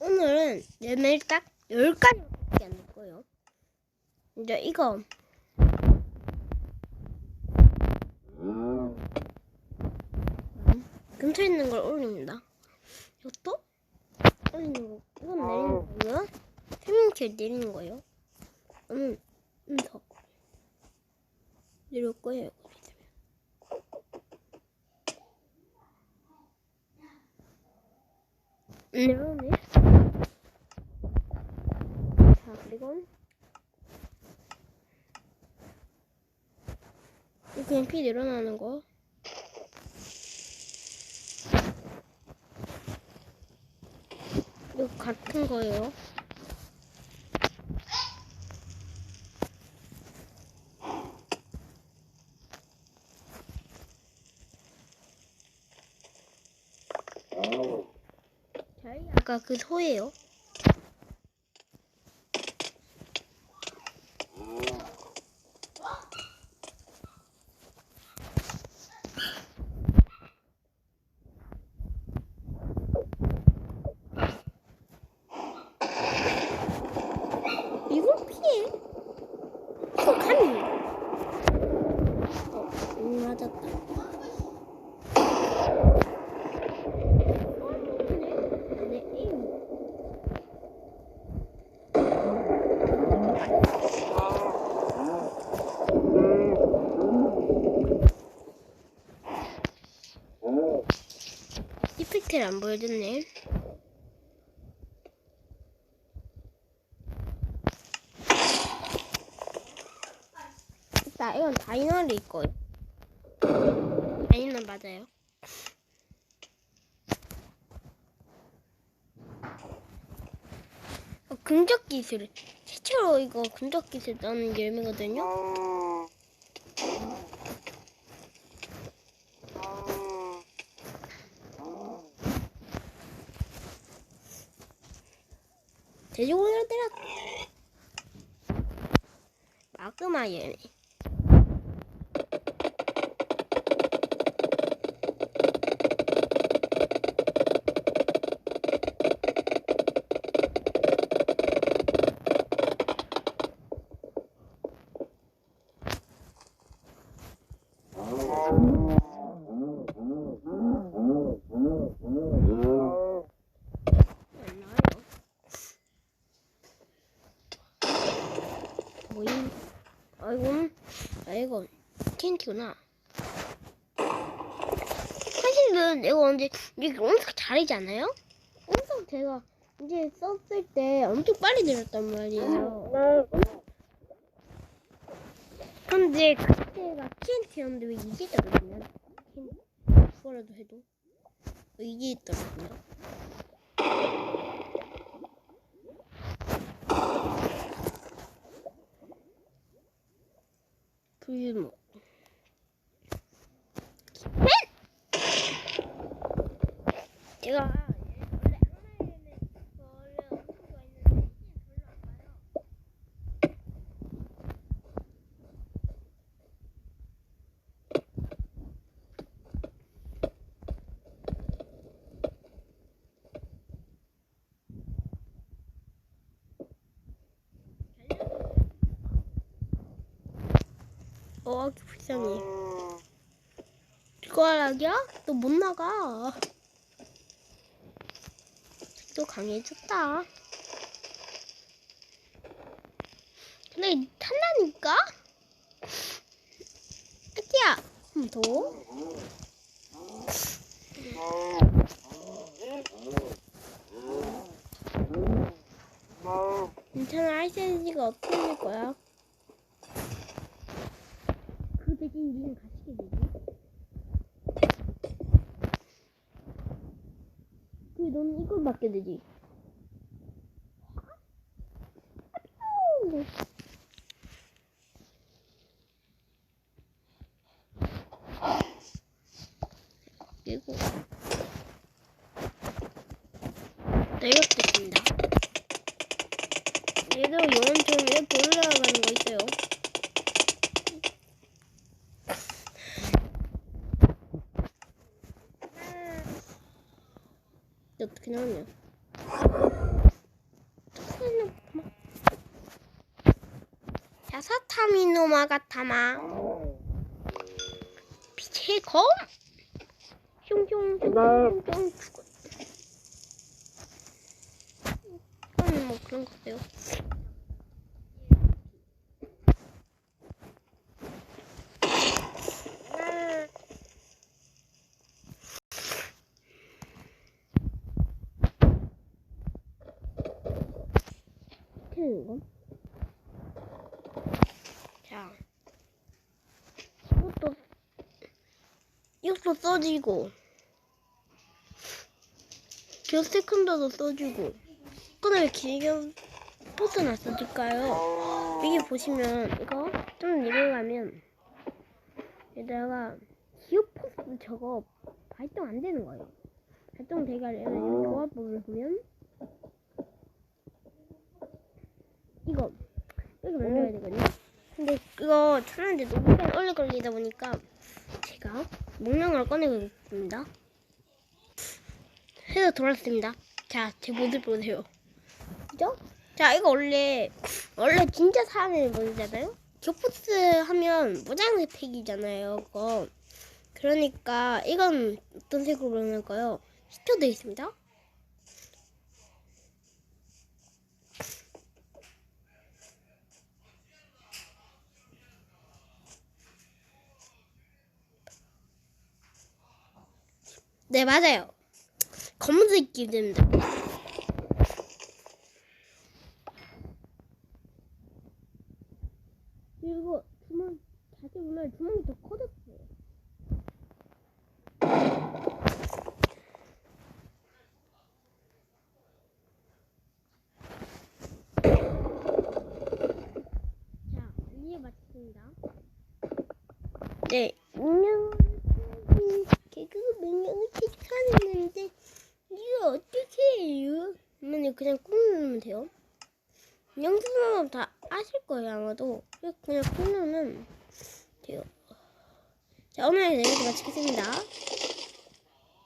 오늘은 얘네를 딱 10가지밖에 안 넣고요. 이제 이거 근처에 있는 걸 올립니다. 이것도 올리는 거, 이건 내리는 거고요. 세민킬 내리는 거예요. 음, 음, 더. 내릴 거예요. 내려오네. 자, 그리고 이 그냥 피 내려나는 거. 이거 같은 거예요. 아까 그 소예요. 이걸 피해? 이거 감히? 어, 음, 맞았다. 이펙트를 안 보여줬네. 나 이건 다이너리 거예요. 다이너 맞아요. 어, 금적 기술. 최초로 이거 금적 기술 나오는 열매거든요. 돼지고기를 때렸. 마그마 열매. 뭐임? 아이고, 아이고, TNT구나. 사실은 내가 언제 이게 엄청 잘하잖아요? 엄청 제가 이제 썼을 때 엄청 빨리 내렸단 말이에요. 근데 그때가 TNT였는데 왜 이게 떨어지냐? 그거라도 해도 왜 이게 떨어지냐? 불모. 제가 원래 악마에는 원래 엄청 좋아했는데 이제는 별로 안 봐요. 어, 불쌍해. 이거라기야? 너 못 나가. 또 강해졌다. 근데 탄다니까? 아기야, 좀 더. 괜찮아, 아이센지가 어떻게 될 거야? 그 대신 니는 가시게 되지. 그 너는 이걸 받게 되지. 그리고 있습니다. 얘도 요 어떻게 나왔냐? 야 음. 사타미 노마 가타마. 빛의 검? 흉흉흉흉흉 죽어 이거는 뭐 그런 거예요. 자, 이것도 이것도 써지고, 겨 세컨더도 써주고, 이거는 왜 길게 포스나 써줄까요? 여기 보시면 이거 좀 내려가면 여기다가 기어 포스 저거 발동 안 되는 거예요. 발동 여기 조합법을 보면 이거 이렇게 만들어야 되거든요. 근데 이거 찾는데 너무 오래 걸리다 보니까 제가 목록을 꺼내고 있습니다. 해서 돌았습니다. 자, 제 모습 보세요. 그죠? 자, 이거 원래 원래 진짜 사람의 모습이잖아요. 교포스 하면 무장색 팩이잖아요. 그거. 그러니까 이건 어떤 색으로 넣을까요? 시켜되어 있습니다. 네, 맞아요. 검은색 기름입니다. 그리고 주먹, 자세히 보면 주먹이 더 커졌어요. 자, 이제 마쳤습니다. 네, 명령을 개그 명령을 체크하는데 이거 어떻게 해요? 그러면 그냥 꾹 누르면 돼요. 영수는 다 아실 거예요 아마도 그냥 꾹 누르면 돼요. 자 오늘 여기서 마치겠습니다.